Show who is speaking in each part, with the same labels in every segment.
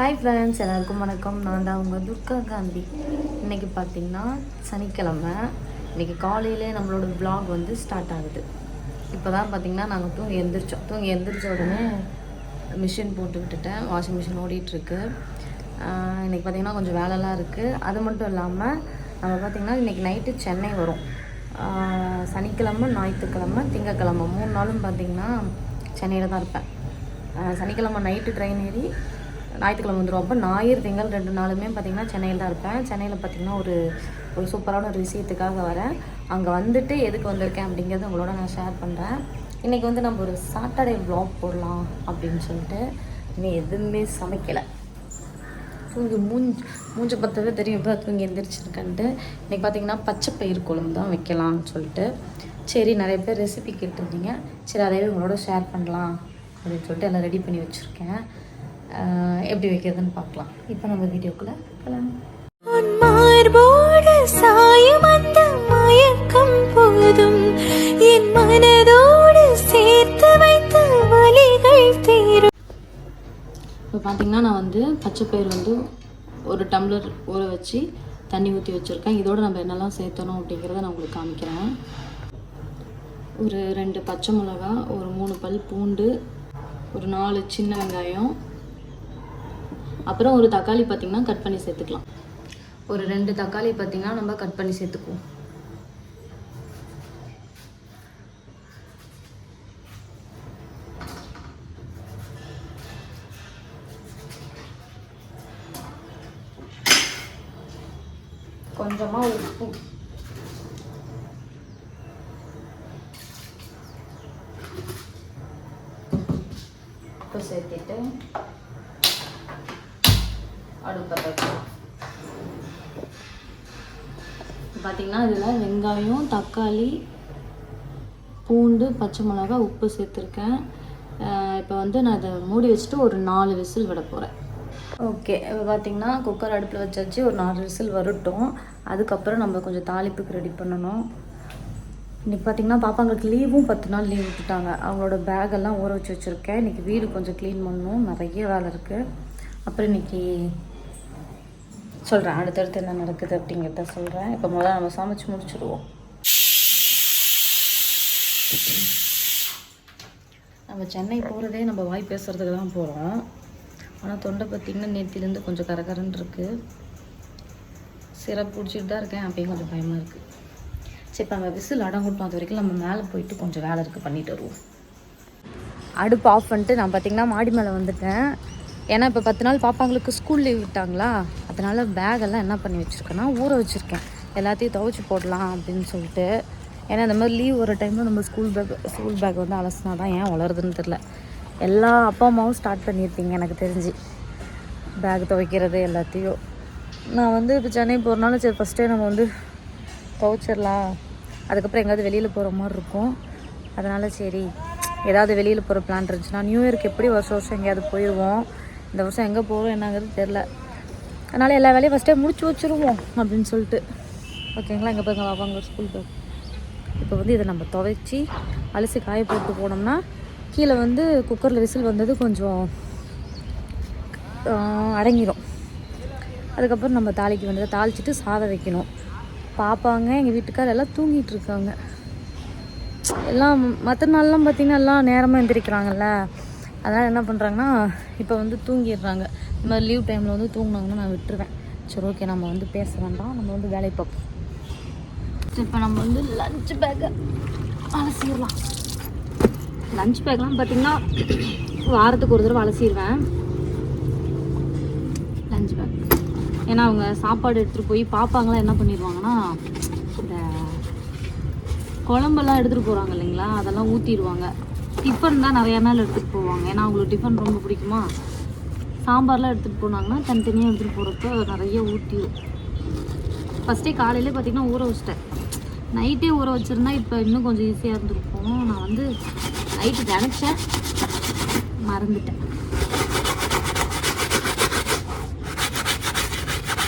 Speaker 1: Hi friends எல்லாருக்கும் வணக்கம். நான் தான் உங்கள் துர்கா காந்தி. இன்றைக்கி பார்த்தீங்கன்னா சனிக்கிழமை. இன்றைக்கி காலையிலே நம்மளோட ப்ளாக் வந்து ஸ்டார்ட் ஆகுது. இப்போ தான் பார்த்தீங்கன்னா நாங்கள் தூங்கி எந்திரிச்சோம். தூங்கி எந்திரிச்ச உடனே மிஷின் போட்டு விட்டுட்டேன். வாஷிங் மிஷின் ஓடிட்டுருக்கு. இன்றைக்கி பார்த்தீங்கன்னா கொஞ்சம் வேலைலாம் இருக்குது அது மட்டும் இல்லாமல் நம்ம பார்த்திங்கன்னா இன்றைக்கி நைட்டு சென்னை வரும். சனிக்கிழமை ஞாயிற்றுக்கிழமை திங்கக்கிழமை. மூணு நாளும் பார்த்திங்கன்னா சென்னையில் தான் இருப்பேன். சனிக்கிழமை நைட்டு ட்ரெயின் ஏறி ஞாயிற்றுக்கிழமை வந்துடும் அப்போ ஞாயிறு திங்கள் ரெண்டு நாளுமே பார்த்திங்கன்னா சென்னையில் தான் இருப்பேன். சென்னையில் பார்த்திங்கன்னா ஒரு ஒரு சூப்பரான ஒரு விஷயத்துக்காக வரேன். அங்கே வந்துட்டு எதுக்கு வந்திருக்கேன் அப்படிங்கிறது உங்களோட நான் ஷேர் பண்ணுறேன் இன்றைக்கி வந்து நம்ம ஒரு சாட்டர்டே ப்ளாக் போடலாம் அப்படின்னு சொல்லிட்டு இன்னும் எதுவுமே சமைக்கலை. தூங்கி மூஞ்ச் மூஞ்ச பத்தவே தெரியும். இப்போ தூங்கி எந்திரிச்சிருக்கேன்ட்டு. இன்றைக்கி பார்த்தீங்கன்னா பச்சை பயிர் குழம்பு தான் வைக்கலாம்னு சொல்லிட்டு. சரி நிறைய பேர் ரெசிபி கேட்டிருந்தீங்க. சரி அதையே உங்களோட ஷேர் பண்ணலாம் அப்படின்னு சொல்லிட்டு எல்லாம் ரெடி பண்ணி வச்சுருக்கேன். எப்படி வைக்கிறதுன்னு பார்க்கலாம். இப்போ நம்ம வீடியோக்குள்ளே போகலாம்
Speaker 2: மார்போடு சாயும் அந்த மயக்கம் போதும். என் மனதோடு சேர்த்து வைத்த வலிகள் தீரும்.
Speaker 1: இப்போ பார்த்தீங்கன்னா நான் வந்து பச்சை பயிர் வந்து ஒரு டம்ளர் ஊற வச்சு தண்ணி ஊற்றி வச்சுருக்கேன். இதோட நம்ம என்னெல்லாம் சேர்த்தணும் அப்படிங்கிறத நான் உங்களுக்கு காமிக்கிறேன். ஒரு ரெண்டு பச்சை மிளகா ஒரு மூணு பல் பூண்டு ஒரு நாலு சின்ன வெங்காயம் அப்புறம் ஒரு தக்காளி பார்த்திங்கன்னா கட் பண்ணி சேர்த்துக்கலாம். ஒரு ரெண்டு தக்காளி பார்த்திங்கன்னா நம்ம கட் பண்ணி சேர்த்துக்குவோம். கொஞ்சமாக உப்பு சேர்த்துட்டு பார்த்தீங்கன்னா இதில் வெங்காயம் தக்காளி பூண்டு பச்சை மிளகா உப்பு சேர்த்துருக்கேன். இப்போ வந்து நான் இதை மூடி வச்சுட்டு ஒரு நாலு விசில் விட போகிறேன் ஓகே இப்போ பார்த்தீங்கன்னா குக்கர் அடுப்பில் வச்சாச்சு ஒரு நாலு விசில் வரட்டும். அதுக்கப்புறம் நம்ம கொஞ்சம் தாளிப்புக்கு ரெடி பண்ணணும். இன்றைக்கி பார்த்தீங்கன்னா பாப்பாங்களுக்கு லீவும் பத்து நாள் லீவ் விட்டுட்டாங்க. அவங்களோட பேகெல்லாம் ஊற வச்சு வச்சுருக்கேன். இன்றைக்கி வீடு கொஞ்சம் க்ளீன் பண்ணணும். நிறைய வேலை இருக்குது அப்புறம் இன்றைக்கி சொல்கிறேன் அடுத்தடுத்து என்ன நடக்குது அப்படிங்கிறத சொல்கிறேன் இப்போ முதல்ல நம்ம சமைச்சு முடிச்சிடுவோம் நம்ம சென்னை போகிறதே நம்ம வாய் பேசுகிறதுக்கு தான் போகிறோம் ஆனால் தொண்டை பார்த்திங்கன்னா நேத்திலேருந்து கொஞ்சம் கரகரன்னு இருக்குது சிரப் பிடிச்சிட்டு தான் இருக்கேன். அப்பயும் கொஞ்சம் பயமாக இருக்குது சரி இப்போ நம்ம விசில் அடங்கட்டும். அது வரைக்கும் நம்ம மேலே போயிட்டு கொஞ்சம் வேலை இருக்குது பண்ணிட்டு வருவோம். அடுப்பு ஆஃப் பண்ணிட்டு நான் பார்த்தீங்கன்னா மாடி மேலே வந்துட்டேன். ஏன்னா இப்போ பத்து நாள் பாப்பாங்களுக்கு ஸ்கூல் லீவ் விட்டாங்களா? அதனால் பேக் எல்லாம் என்ன பண்ணி வச்சுருக்கேன்னா ஊற வச்சுருக்கேன். எல்லாத்தையும் துவைச்சி போடலாம் அப்படின்னு சொல்லிட்டு. ஏன்னா இந்த மாதிரி லீவ் ஒரு டைமில் நம்ம ஸ்கூல் பேக் ஸ்கூல் பேக் வந்து அலசினா தான் ஏன் வளருதுன்னு தெரில எல்லா அப்பா அம்மாவும் ஸ்டார்ட் பண்ணியிருப்பீங்க எனக்கு தெரிஞ்சு. பேக் துவைக்கிறது எல்லாத்தையும். நான் வந்து இப்போ சென்னை போகிறனால சரி ஃபஸ்ட்டே நம்ம வந்து துவைச்சிடலாம். அதுக்கப்புறம் எங்கேயாவது வெளியில் போகிற மாதிரி இருக்கும். அதனால் சரி ஏதாவது வெளியில் போகிற பிளான் இருந்துச்சுன்னா நியூ இயர்க்கு எப்படி வருஷம் வருஷம் எங்கேயாவது போயிடுவோம் இந்த வருஷம் எங்கே போகிறோம் என்னங்கிறது தெரில அதனால் எல்லா வேலையும் ஃபஸ்ட்டே முடிச்சு வச்சுருவோம் அப்படின்னு சொல்லிட்டு. ஓகேங்களா எங்கே போய் பாப்பாங்க ஸ்கூல் பேக் இப்போ வந்து இதை நம்ம துவைச்சி அலசி காய போட்டு போனோம்னா கீழே வந்து குக்கரில் விசில் வந்தது கொஞ்சம் அடங்கிடும் அடங்கிரும். அதுக்கப்புறம் நம்ம தாளிக்க வேண்டியதை தாளிச்சிட்டு சாதம் வைக்கணும். பார்ப்பாங்க எங்கள் வீட்டுக்கார் எல்லாம் தூங்கிட்டு இருக்காங்க. எல்லாம் மற்ற நாள்லாம் பார்த்திங்கன்னா எல்லாம் நேரமாக எந்திரிக்கிறாங்கல்ல. அதனால் என்ன பண்ணுறாங்கன்னா இப்போ வந்து தூங்கிடுறாங்க. இந்த மாதிரி லீவ் டைமில் வந்து தூங்கினாங்கன்னா நான் விட்டுருவேன். சரி ஓகே நம்ம வந்து பேச வேண்டாம். நம்ம வந்து வேலையை பார்ப்போம் சரி, இப்போ நம்ம வந்து லஞ்ச் பேக்கை அலசிடலாம் லஞ்ச் பேக்லாம் பார்த்திங்கன்னா வாரத்துக்கு ஒரு தடவை அலசிடுவேன் லஞ்ச் பேக் ஏன்னா அவங்க சாப்பாடு எடுத்துகிட்டு போய் பார்ப்பாங்களா என்ன பண்ணிடுவாங்கன்னா இந்த குழம்பெல்லாம் எடுத்துகிட்டு போகிறாங்க இல்லைங்களா? அதெல்லாம் ஊற்றிடுவாங்க டிஃபன் தான் நிறையா நாள் எடுத்துகிட்டு போவாங்க. ஏன்னா அவங்களுக்கு டிஃபன் ரொம்ப பிடிக்குமா? சாம்பார்லாம் எடுத்துகிட்டு போனாங்கன்னா தனித்தனியாக எடுத்துகிட்டு போகிறப்ப நிறைய ஊற்றிடும் ஃபஸ்ட்டே காலையில் பார்த்திங்கன்னா ஊற வச்சிட்டேன். நைட்டே ஊற வச்சுருந்தா இப்போ இன்னும் கொஞ்சம் ஈஸியாக இருந்திருக்கும். நான் வந்து நைட்டு நினச்சேன். மறந்துட்டேன்.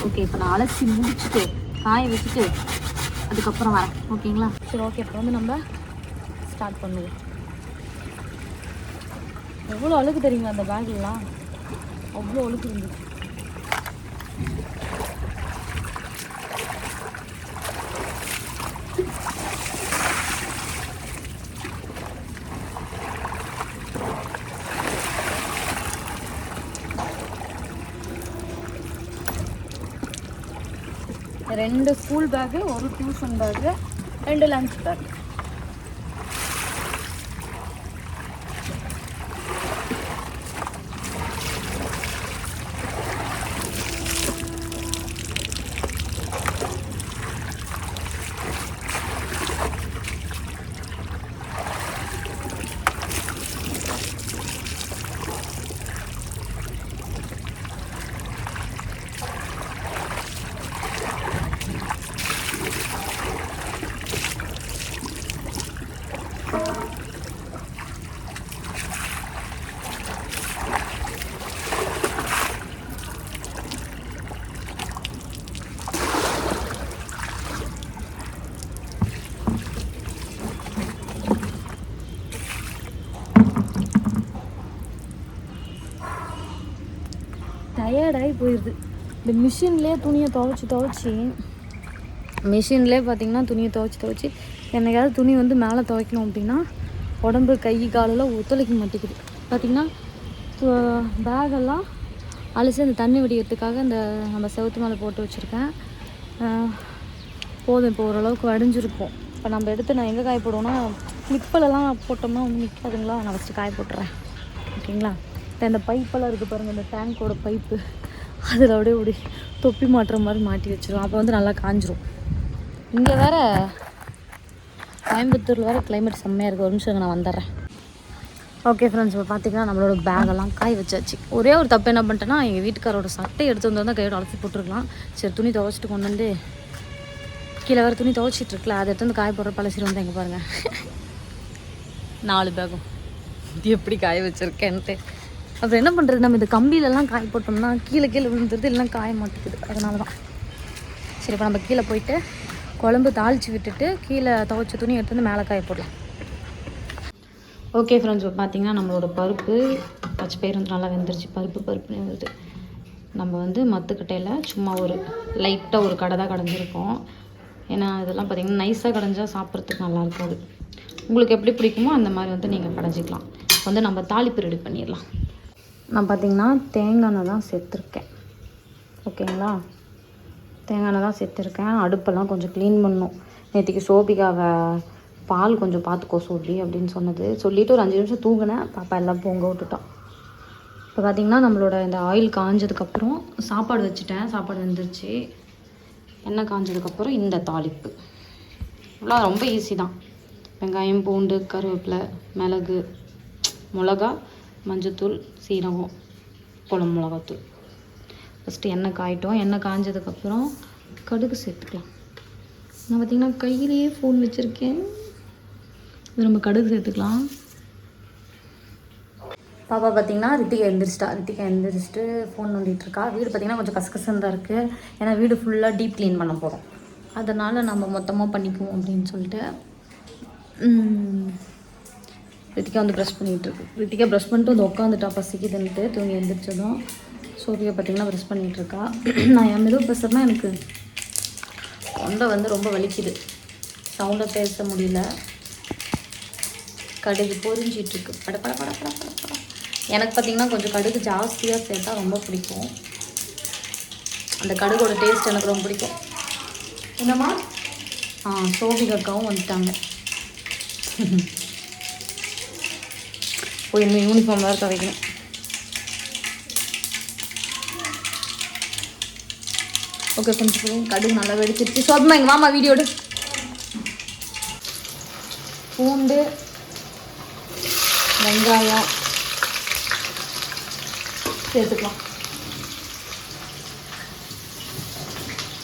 Speaker 1: ஓகே இப்போ நான் அலசி முடிச்சுட்டு காய வச்சுட்டு அதுக்கப்புறம் வரேன். ஓகேங்களா சரி ஓகே இப்போ வந்து நம்ம ஸ்டார்ட் பண்ணுவோம். எவ்வளோ அழுக்கு தெரியுங்க அந்த பேக்லாம்? அவ்வளோ அழுக்கு இருந்துச்சு. ரெண்டு ஸ்கூல் பேக்கு ஒரு டியூஷன் பேக்கு ரெண்டு லஞ்ச் பேக் போயிடுது இந்த மிஷின்லேயே துணியை துவைச்சி துவைச்சி மிஷின்லேயே பார்த்திங்கன்னா துணியை துவைச்சி துவைச்சி என்னைக்காவது துணி வந்து மேலே துவைக்கணும் அப்படின்னா உடம்பு கை காலெல்லாம் ஒத்துழைக்க மாட்டேங்குது பார்த்திங்கன்னா பேகெல்லாம் அலசி அந்த தண்ணி வடிகிறதுக்காக அந்த நம்ம செவுத்து மேலே போட்டு வச்சுருக்கேன். போதும் இப்போ ஓரளவுக்கு வடிஞ்சிருக்கும். இப்போ நம்ம எடுத்து நான் எங்கே காய போடுவோன்னா கிளிப்பிலலாம் போட்டோம்னா ஒன்றும் நிற்காதுங்களா? நான் ஃபஸ்ட்டு காய போட்டுறேன். ஓகேங்களா? இப்போ இந்த பைப்பெல்லாம் இருக்குது பாருங்கள் இந்த டேங்கோட பைப்பு அதில் அப்படியே இப்படி தொப்பி மாட்டுற மாதிரி மாட்டி வச்சிரும். அப்போ வந்து நல்லா காஞ்சிரும். இங்கே வேற கோயம்புத்தூரில் வேறு கிளைமேட் செம்மையாக இருக்குது ஒரு நிமிஷம் நான் வந்துடுறேன் ஓகே ஃப்ரெண்ட்ஸ் இப்போ பார்த்தீங்கன்னா நம்மளோட பேகெல்லாம் காய வச்சாச்சு. ஒரே ஒரு தப்பு என்ன பண்ணிட்டேன்னா எங்கள் வீட்டுக்காரோட சட்டை எடுத்து வந்து வந்தால் கையோட அலசி போட்டுருக்கலாம். சரி துணி துவைச்சிட்டு கொண்டு வந்து கீழே வேறு துணி துவைச்சிட்டு இருக்கல அதை எடுத்து வந்து காய போடுற பழசிட்டு வந்து எங்கே பாருங்கள் நாலு பேகும் எப்படி காய வச்சுருக்கேன்ட்டு. அப்புறம் என்ன பண்ணுறது நம்ம இந்த கம்பியிலலாம் காய போட்டோம்னா கீழே கீழே விழுந்துருது எல்லாம் காய மாட்டேங்குது அதனால தான் சரி இப்போ நம்ம கீழே போயிட்டு குழம்பு தாளித்து விட்டுட்டு கீழே துவைச்ச துணி எடுத்து வந்து மேலே காய போடலாம். ஓகே ஃப்ரெண்ட்ஸ் இப்போ பார்த்தீங்கன்னா நம்மளோட பருப்பு பச்சை பயிர் வந்து நல்லா வெந்துருச்சு. பருப்பு பருப்புனே வருது. நம்ம வந்து மத்துக்கட்டையில் சும்மா ஒரு லைட்டாக ஒரு கடை தான் கடைஞ்சிருக்கோம். ஏன்னா இதெல்லாம் பார்த்தீங்கன்னா நைஸாக கடைஞ்சா சாப்பிட்றதுக்கு நல்லா இருக்காது. உங்களுக்கு எப்படி பிடிக்குமோ அந்த மாதிரி வந்து நீங்கள் கடைஞ்சிக்கலாம் வந்து நம்ம தாளிப்பு ரெடி பண்ணிடலாம். நான் பார்த்தீங்கன்னா தேங்காய் எண்ணெய் தான் சேர்த்துருக்கேன். ஓகேங்களா? தேங்காய் எண்ணெய் தான் சேர்த்துருக்கேன். அடுப்பெல்லாம் கொஞ்சம் க்ளீன் பண்ணும் நேற்றுக்கு சோபிகாவை பால் கொஞ்சம் பார்த்துக்கோ சொல்லி அப்படின்னு சொன்னது. சொல்லிவிட்டு ஒரு அஞ்சு நிமிஷம் தூங்கினேன். பாப்பா எல்லாம் பொங்க விட்டுட்டான். இப்போ பார்த்திங்கன்னா நம்மளோட இந்த ஆயில் காஞ்சதுக்கப்புறம் சாப்பாடு வச்சுட்டேன். சாப்பாடு வந்துருச்சு. எண்ணெய் காஞ்சதுக்கப்புறம் இந்த தாளிப்பு. இவ்வளோ ரொம்ப ஈஸி தான். வெங்காயம் பூண்டு கருவேப்பிலை மிளகு மிளகா மஞ்சத்தூள் சீரகம் குழம்பு மிளகாத்தூள். ஃபஸ்ட்டு எண்ணெய் காயிட்டோம். எண்ணெய் காய்ஞ்சதுக்கப்புறம் கடுகு சேர்த்துக்கலாம். நான் பார்த்திங்கன்னா கையிலேயே ஃபோன் வச்சுருக்கேன். இது நம்ம கடுகு சேர்த்துக்கலாம். பாப்பா பார்த்தீங்கன்னா ரித்திகா எழுந்திரிச்சிட்டா ரித்திகா எழுந்திரிச்சிட்டு ஃபோன் நோண்டிட்டு இருக்கா. வீடு பார்த்திங்கன்னா கொஞ்சம் கசகசந்தான் தான் இருக்குது ஏன்னா வீடு ஃபுல்லாக டீப் க்ளீன் பண்ண போகிறோம் அதனால் நம்ம மொத்தமாக பண்ணிக்குவோம் அப்படின்னு சொல்லிட்டு ரித்திகா வந்து ப்ரெஷ் பண்ணிகிட்ருக்கு ரித்திகா ப்ரெஷ் பண்ணிட்டு வந்து உட்காந்துட்டா பசிக்குதுன்ட்டு தூங்கி எழுந்திரிச்சதும் சோஃபியா பார்த்தீங்கன்னா ப்ரெஷ் பண்ணிகிட்ருக்கா நான் என் மெதுவாக பேசுகிறேன்னா எனக்கு தொண்டை வந்து ரொம்ப வலிக்குது. சவுண்டாக பேச முடியல. கடுகு பொரிஞ்சிட்டு இருக்கு பட பட பட பட பட பட. எனக்கு பார்த்தீங்கன்னா கொஞ்சம் கடுகு ஜாஸ்தியாக சேர்த்தா ரொம்ப பிடிக்கும். அந்த கடுகோட டேஸ்ட் எனக்கு ரொம்ப பிடிக்கும். என்னம்மா? ஆ சோபிகாக்காவும் வந்துட்டாங்க. போய் இன்னும் யூனிஃபார்ம் வேறு துவைக்கணும். ஓகே கொஞ்சம் கடுகு நல்லா வெடிச்சிருச்சு. சோபமா எங்கள் மாமா வீடியோ எடு. பூண்டு வெங்காயம் சேர்த்துக்கலாம்.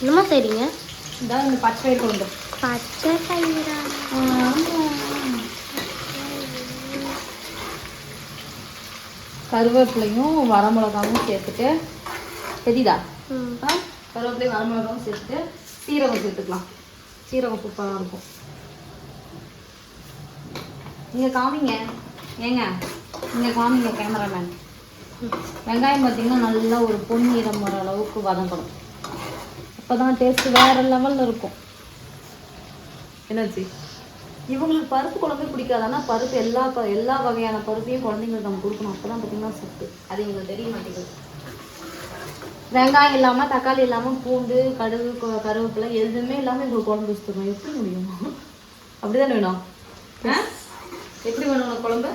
Speaker 2: என்னம்மா செய்றீங்க?
Speaker 1: இதான் இந்த பச்சை பயிர் கொண்டு
Speaker 2: பச்சை பயிரா
Speaker 1: கருவேப்பிலையும் வரமிளகாவும் சேர்த்துட்டு தெரியுதா? ஆ? கருவேப்பிலையும் வரமிளகாவும் சேர்த்துட்டு சீரகம் சேர்த்துக்கலாம். சீரகம் சூப்பராக இருக்கும். நீங்கள் காமிங்க. ஏங்க நீங்கள் காமிங்க கேமராமேன் வெங்காயம் பார்த்தீங்கன்னா நல்லா ஒரு பொன்னிறம் வர அளவுக்கு வதங்கணும். அப்போ தான் டேஸ்ட்டு வேறு லெவலில் இருக்கும். என்னாச்சு? இவங்களுக்கு பருப்பு குழம்பே பிடிக்காது. ஆனால் பருப்பு எல்லா ப எல்லா வகையான பருப்பையும் குழந்தைங்களுக்கு நம்ம கொடுக்கணும். அப்போ தான் பார்த்தீங்கன்னா சத்து. அது எங்களுக்கு தெரிய மாட்டேங்குது. வெங்காயம் இல்லாமல் தக்காளி இல்லாமல் பூண்டு கடுகு கருவேப்பிலை எதுவுமே இல்லாமல் எங்களுக்கு குழம்பு வச்சுருக்கோம் எப்படி முடியும்? அப்படிதானே வேணும்? ஆ? எப்படி வேணும் உனக்கு குழம்பு?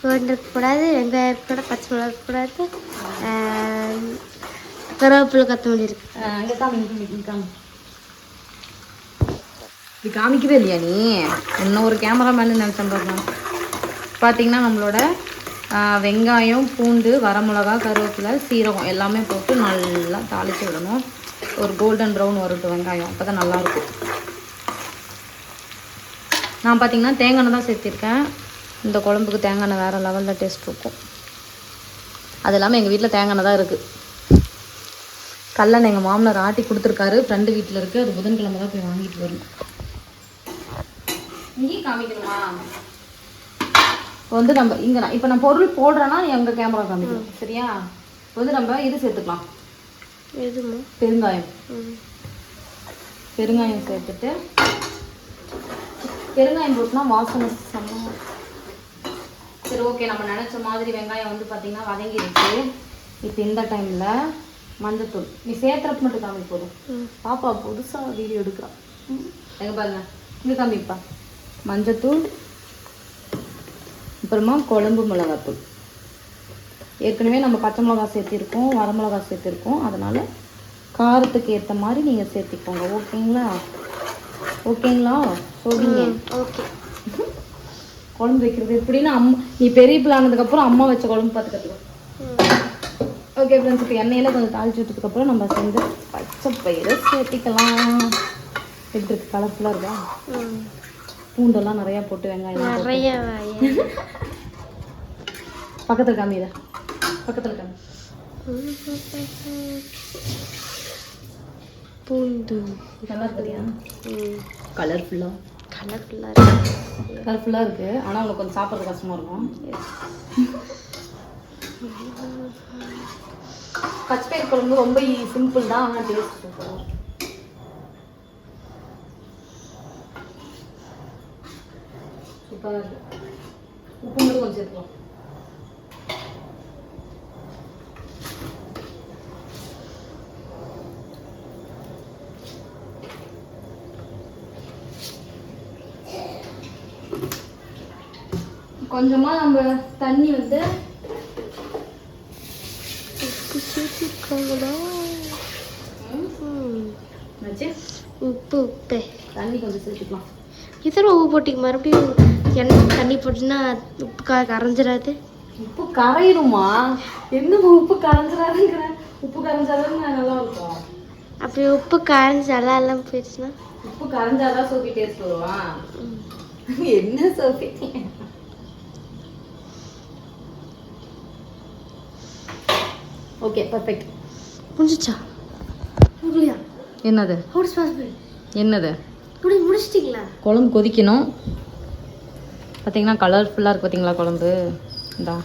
Speaker 2: பூண்டு இருக்கக்கூடாது வெங்காயம் இருக்கக்கூடாது பச்சை மிளகா இருக்கக்கூடாது கருவேப்பிலை கொத்தமல்லி இருக்கு.
Speaker 1: இங்க காமி இங்க காமி, இங்க காமி இது காமிக்கவே இல்லையா நீ? இன்னும் ஒரு கேமராமேன் நினச்சேன் பாருங்க. பார்த்தீங்கன்னா நம்மளோட வெங்காயம் பூண்டு வரமிளகா கருவேப்பிலை சீரகம் எல்லாமே போட்டு நல்லா தாளித்து விடணும். ஒரு கோல்டன் ப்ரௌன் வரட்டும் வெங்காயம் அப்போ தான் நல்லாயிருக்கும் நான் பார்த்தீங்கன்னா தேங்காய் எண்ணெய் தான் சேர்த்திருக்கேன். இந்த குழம்புக்கு தேங்காய் எண்ணெய் வேறு லெவலில் டேஸ்ட் இருக்கும். அது இல்லாமல் எங்கள் வீட்டில் தேங்காய் எண்ணெய் தான் இருக்குது கல்லணை எங்கள் மாமனார் ஆட்டி கொடுத்துருக்காரு. ஃப்ரெண்டு வீட்டில் இருக்குது அது புதன்கிழமை தான் போய் வாங்கிட்டு வரணும். இங்கேயும் காமிக்கணுமா? இப்போ வந்து நம்ம இங்கே நான் இப்போ நான் பொருள் போடுறேன்னா எங்கள் கேமரா காமிக்கணும் சரியா? இப்போ வந்து நம்ம இது சேர்த்துக்கலாம். பெருங்காயம். பெருங்காயம் சேர்த்துட்டு பெருங்காயம் போட்டுனா வாசனை செம்ம. சரி ஓகே நம்ம நினச்ச மாதிரி வெங்காயம் வந்து பார்த்தீங்கன்னா வதங்கிடுச்சு இப்போ இந்த டைமில் மஞ்சத்தூள். நீ சேர்த்துறப்ப மட்டும் காமி போதும். பாப்பா புதுசாக வீடியோ எடுக்கிறான் எங்க பாருங்க. இங்கே காமிப்பா. மஞ்சத்தூள் அப்புறமா குழம்பு மிளகாத்தூள். ஏற்கனவே நம்ம பச்சை மிளகா சேர்த்திருக்கோம் வரமிளகா சேர்த்திருக்கோம். அதனால காரத்துக்கு ஏற்ற மாதிரி நீங்கள் சேர்த்திக்கோங்க. ஓகேங்களா? ஓகேங்களா? சொல்றீங்க.
Speaker 2: ஓகே.
Speaker 1: குழம்பு வைக்கிறது எப்படின்னு அம்மா நீ பெரிய பிள்ளானதுக்கப்புறம் அம்மா வச்ச குழம்பு பார்த்து கற்றுக்கோ ஓகே ஃப்ரெண்ட்ஸ் இப்போ எண்ணெயில் கொஞ்சம் தாளிச்சு விட்டதுக்கப்புறம் நம்ம சேர்ந்து பச்சை பயிரை சேர்த்திக்கலாம். எப்படி இருக்கு? கலர்ஃபுல்லாக இருக்கா? பூண்டெல்லாம் நிறையா போட்டு வெங்காயம்
Speaker 2: நிறைய வய-
Speaker 1: பக்கத்தில் காமி இதை. பக்கத்தில் காமி.
Speaker 2: பூண்டு.
Speaker 1: நல்லா இருக்குதியா
Speaker 2: ம்.
Speaker 1: கலர்ஃபுல்லாக
Speaker 2: கலர்ஃபுல்லாக இருக்கு.
Speaker 1: கலர்ஃபுல்லாக இருக்குது ஆனால் உனக்கு கொஞ்சம் சாப்பிட்றது கஷ்டமாக இருக்கும். பச்சை பயிர் குழம்பு ரொம்ப சிம்பிள் தான் ஆனால் டேஸ்ட் சூப்பராக இருக்கும். சூப்பராக இருக்கு உப்பு மட்டும் கொஞ்சம் சேர்த்துக்கலாம் கொஞ்சமாக நம்ம தண்ணி வந்து
Speaker 2: உப்பு உப்பு உப்பு.
Speaker 1: தண்ணி கொஞ்சம் சேர்த்துக்கலாம்.
Speaker 2: இதில் உப்பு போட்டிங்க மறுபடியும் எண்ணெய் தண்ணி போட்டுன்னா உப்பு கா கரைஞ்சிடாது
Speaker 1: உப்பு கரையிடுமா என்னம்மா உப்பு கரைஞ்சிடாதுங்கிற உப்பு கரைஞ்சாதான் நல்லா இருக்கும்
Speaker 2: அப்படி உப்பு கரைஞ்சி நல்லா எல்லாம் போயிடுச்சுன்னா?
Speaker 1: உப்பு கரைஞ்சாதான் சோப்பி டேஸ்ட் வருவா.
Speaker 2: ம்.
Speaker 1: என்ன சோப்பி ஓகே பர்ஃபெக்ட்
Speaker 2: முடிஞ்சிச்சா? முடியலையா?
Speaker 1: என்னது? என்னது?
Speaker 2: இப்படி முடிச்சிட்டிங்களா
Speaker 1: குழம்பு கொதிக்கணும். பார்த்தீங்கன்னா கலர்ஃபுல்லாக இருக்குது பார்த்தீங்களா குழம்பு? இந்தா.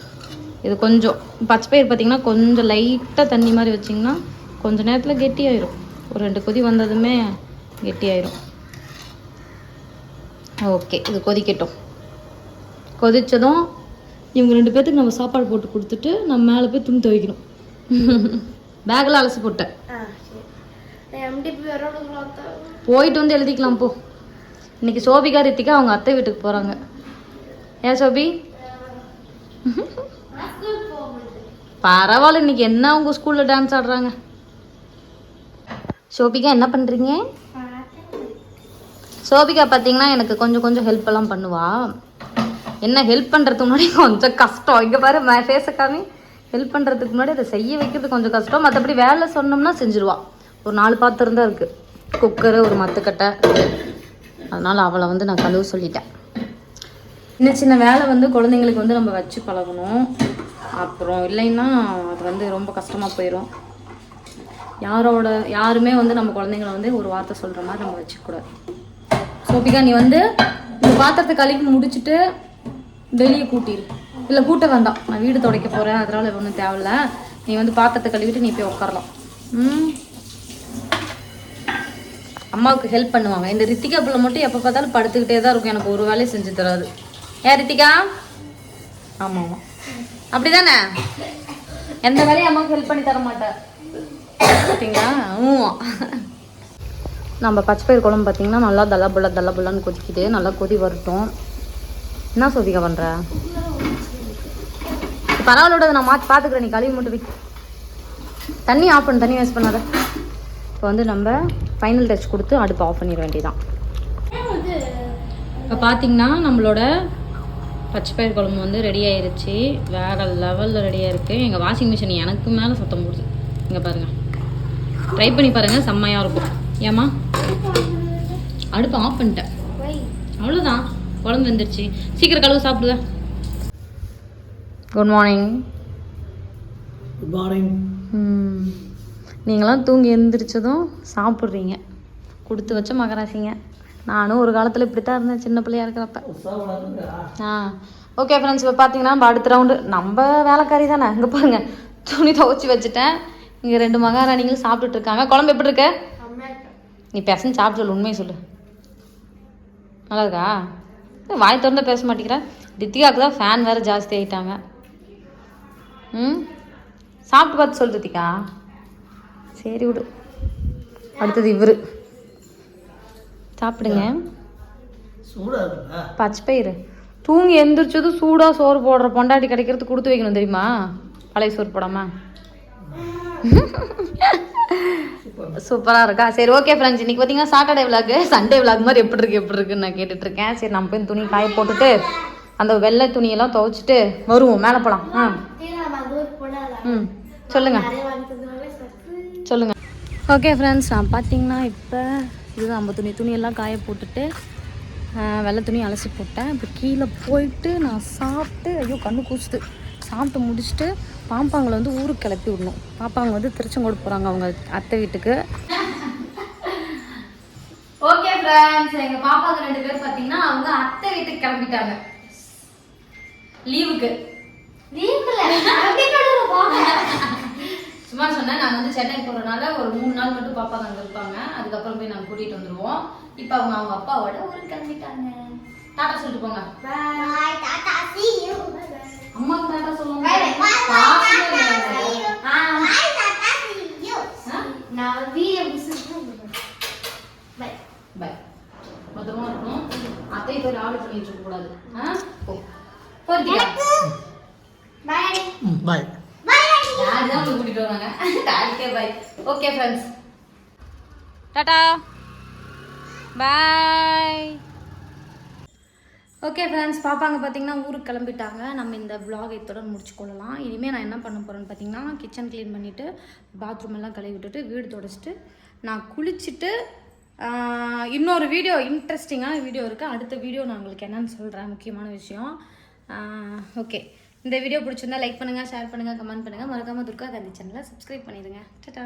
Speaker 1: இது கொஞ்சம் பச்சை பயிர் பார்த்தீங்கன்னா கொஞ்சம் லைட்டாக தண்ணி மாதிரி வச்சிங்கன்னா கொஞ்ச நேரத்தில் கெட்டியாயிரும். ஒரு ரெண்டு கொதி வந்ததுமே கெட்டியாயிரும். ஓகே இது கொதிக்கட்டும். கொதிச்சதும் இவங்க ரெண்டு பேர்த்துக்கு நம்ம சாப்பாடு போட்டு கொடுத்துட்டு நம்ம மேலே போய் துணி துவைக்கணும். பேக்கில் அலசி போட்டேன். போயிட்டு வந்து எழுதிக்கலாம் போ. இன்னைக்கு சோபிகா ரித்திகா அவங்க அத்தை வீட்டுக்கு போகிறாங்க ஏன் சோபி? பரவாயில்ல இன்னைக்கு என்ன உங்க ஸ்கூலில் டான்ஸ் ஆடுறாங்க? சோபிகா என்ன பண்ணுறீங்க சோபிகா பார்த்தீங்கன்னா எனக்கு கொஞ்சம் கொஞ்சம் ஹெல்ப் எல்லாம் பண்ணுவா. என்ன ஹெல்ப் பண்ணுறதுக்கு முன்னாடி கொஞ்சம் கஷ்டம். இங்கே பாரு ஃபேஸை காமி. ஹெல்ப் பண்ணுறதுக்கு முன்னாடி அதை செய்ய வைக்கிறது கொஞ்சம் கஷ்டம். மற்றபடி வேலை சொன்னோம்னா செஞ்சுருவா. ஒரு நாலு பாத்திரம் தான் இருக்குது குக்கரு ஒரு மத்துக்கட்டை. அதனால் அவளை வந்து நான் கழுவு சொல்லிட்டேன். சின்ன சின்ன வேலை வந்து குழந்தைங்களுக்கு வந்து நம்ம வச்சு பழகணும். அப்புறம் இல்லைன்னா அது வந்து ரொம்ப கஷ்டமாக போயிடும் யாரோட யாருமே வந்து நம்ம குழந்தைங்கள வந்து ஒரு வார்த்தை சொல்கிற மாதிரி நம்ம வச்சுக்கூடாது சோபிகா நீ வந்து இந்த பாத்திரத்தை கழுவி முடிச்சுட்டு வெளியே கூட்டிரு. இல்லை கூட்ட வேண்டாம். நான் வீடு துடைக்க போகிறேன் அதனால் ஒன்றும் தேவையில்ல. நீ வந்து பாத்திரத்தை கழுவிட்டு நீ போய் உட்காரலாம் ம்? அம்மாவுக்கு ஹெல்ப் பண்ணுவாங்க. இந்த ரித்திகா பிள்ளை மட்டும் எப்போ பார்த்தாலும் படுத்துக்கிட்டே தான் இருக்கும். எனக்கு ஒரு வேலையை செஞ்சு தராது. ஏன் ரித்திகா? ஆமாம் ஆமாம் அப்படி தானே எந்த வேலையும் அம்மாவுக்கு ஹெல்ப் பண்ணி தர மாட்டேன் பார்த்தீங்களா நம்ம பச்சைப்பயிர் குழம்பு பார்த்தீங்கன்னா நல்லா தள்ளபுள்ள தள்ளபுள்ளன்னு கொதிக்குது. நல்லா கொதி வரட்டும். என்ன சோதிக்கா பண்ணுற பரவாயில்ல நான் மாற்றி பார்த்துக்கிறேன் நீ கழுவி மட்டும் வை. தண்ணி ஆஃப் பண்ணு தண்ணி வேஸ்ட் பண்ணாத. இப்போ வந்து நம்ம ஃபைனல் டச் கொடுத்து அடுப்பு ஆஃப் பண்ணிட வேண்டியதான் இப்போ பார்த்தீங்கன்னா நம்மளோட பச்சைப்பயிர் குழம்பு வந்து ரெடி ஆயிருச்சு. வேற லெவலில் ரெடியாக இருக்குது எங்கள் வாஷிங் மிஷின் எனக்கு மேலே சத்தம் போடுது. இங்கே பாருங்கள் ட்ரை பண்ணி பாருங்கள் செம்மையாக இருக்கும். ஏம்மா? அடுப்பு ஆஃப் பண்ணிட்டேன். அவ்வளோதான் குழம்பு வந்துருச்சு. சீக்கிரம் கழுவு சாப்பிடுவேன் குட் மார்னிங்
Speaker 3: குட் மார்னிங்
Speaker 1: நீங்களாம் தூங்கி எழுந்திரிச்சதும் சாப்பிட்றீங்க. கொடுத்து வச்ச மகராசிங்க. நானும் ஒரு காலத்தில் இப்படி தான் இருந்தேன் சின்ன பிள்ளையா இருக்கிறப்ப. ஆ. ஓகே ஃப்ரெண்ட்ஸ் இப்போ பார்த்தீங்கன்னா நம்ம அடுத்த ரவுண்டு நம்ம வேலைக்காரி தானே? இங்கே பாருங்க. துணி துவைச்சி வச்சுட்டேன். இங்கே ரெண்டு மகாராணிங்களும் சாப்பிட்டுட்டு இருக்காங்க. குழம்பு எப்படி இருக்கு? நீ பேசன்னு சாப்பிட்டு சொல்லு உண்மையை சொல்லு. நல்லா இருக்கா? வாய் திறந்து பேச மாட்டேங்கிற. ரித்திகாவுக்கு தான் ஃபேன் வேறு ஜாஸ்தி ஆயிட்டாங்க. ம்? சாப்பிட்டு பார்த்து சொல்லு ரித்திகா. சரி விடு. அடுத்தது இவரு. சாப்பிடுங்க. பச்சை பயிறு தூங்கி எந்திரிச்சதும் சூடாக சோறு போடுற பொண்டாட்டி கிடைக்கிறது கொடுத்து வைக்கணும் தெரியுமா? பழைய சோறு போடாம. சூப்பராக இருக்கா? சரி ஓகே ஃப்ரெண்ட்ஸ் இன்னைக்கு பார்த்தீங்கன்னா சாட்டர்டே விளாக் சண்டே விளாக் மாதிரி எப்படி இருக்கு எப்படி இருக்குன்னு நான் கேட்டுட்டு இருக்கேன் சரி நம்ம போய் துணி காய போட்டுட்டு அந்த வெள்ளை துணியெல்லாம் துவைச்சிட்டு வருவோம். மேலே போகலாம் ஆ. ம் சொல்லுங்க. சொல்லுங்க. ஓகே ஃப்ரெண்ட்ஸ் நான் பார்த்தீங்கன்னா இப்போ இது நம்ம துணி துணியெல்லாம் காய போட்டுட்டு வெள்ளை துணி அலசி போட்டேன். இப்போ கீழே போயிட்டு நான் சாப்பிட்டு ஐயோ கண்ணு கூசுது. சாப்பிட்டு முடிச்சுட்டு பாப்பாங்களை வந்து ஊருக்கு கிளப்பி விடணும். பாப்பாங்க வந்து திருச்செங்கோடு போகிறாங்க அவங்க அத்தை வீட்டுக்கு. ஓகே ஃப்ரெண்ட்ஸ் எங்கள் பாப்பாங்க ரெண்டு பேர் பார்த்தீங்கன்னா அவங்க அத்தை வீட்டுக்கு கிளம்பிட்டாங்க. லீவுக்கு சும்மா சொன்னேன் நாங்கள் வந்து சென்னை போகிறனால ஒரு மூணு நாள் மட்டும் பாப்பாங்க அங்கே இருப்பாங்க. அதுக்கப்புறம் போய் நாங்கள் கூட்டிகிட்டு வந்துடுவோம் இப்போ அவங்க அவங்க அப்பாவோட ஊருக்கு கிளம்பிட்டாங்க. டாட்டா சொல்லிட்டு போங்க. அம்மாவுக்கு டாட்டா சொல்லுங்க பாசமே இல்லைங்க. ஆ. பை பத்திரமா இருக்கணும். அத்தையை போய் ஆர்டர் பண்ணிட்டு இருக்க கூடாது. ஆ? போ.
Speaker 3: ம். பாய்
Speaker 1: யார் தான் உங்களை கூட்டிட்டு வராங்க டாட்டே பை ஓகே ஃப்ரெண்ட்ஸ் டாடா. பாய் ஓகே ஃப்ரெண்ட்ஸ் பாப்பாங்க பார்த்தீங்கன்னா ஊருக்கு கிளம்பிட்டாங்க. நம்ம இந்த vlog இத்துடன் முடிச்சு கொள்ளலாம். இனிமேல் நான் என்ன பண்ண போகிறேன்னு பார்த்தீங்கன்னா கிச்சன் க்ளீன் பண்ணிவிட்டு பாத்ரூம் எல்லாம் கழுவி விட்டுட்டு வீடு தொடச்சிட்டு நான் குளிச்சுட்டு இன்னொரு வீடியோ இன்ட்ரெஸ்டிங்கான வீடியோ இருக்குது அடுத்த வீடியோ நான் உங்களுக்கு என்னன்னு சொல்கிறேன் முக்கியமான விஷயம். ஓகே இந்த வீடியோ பிடிச்சிருந்தா லைக் பண்ணுங்கள் ஷேர் பண்ணுங்கள் கமெண்ட் பண்ணுங்கள் மறக்காமல் துர்கா காந்தி சேனலை சப்ஸ்கிரைப் பண்ணிடுங்க. டட்டா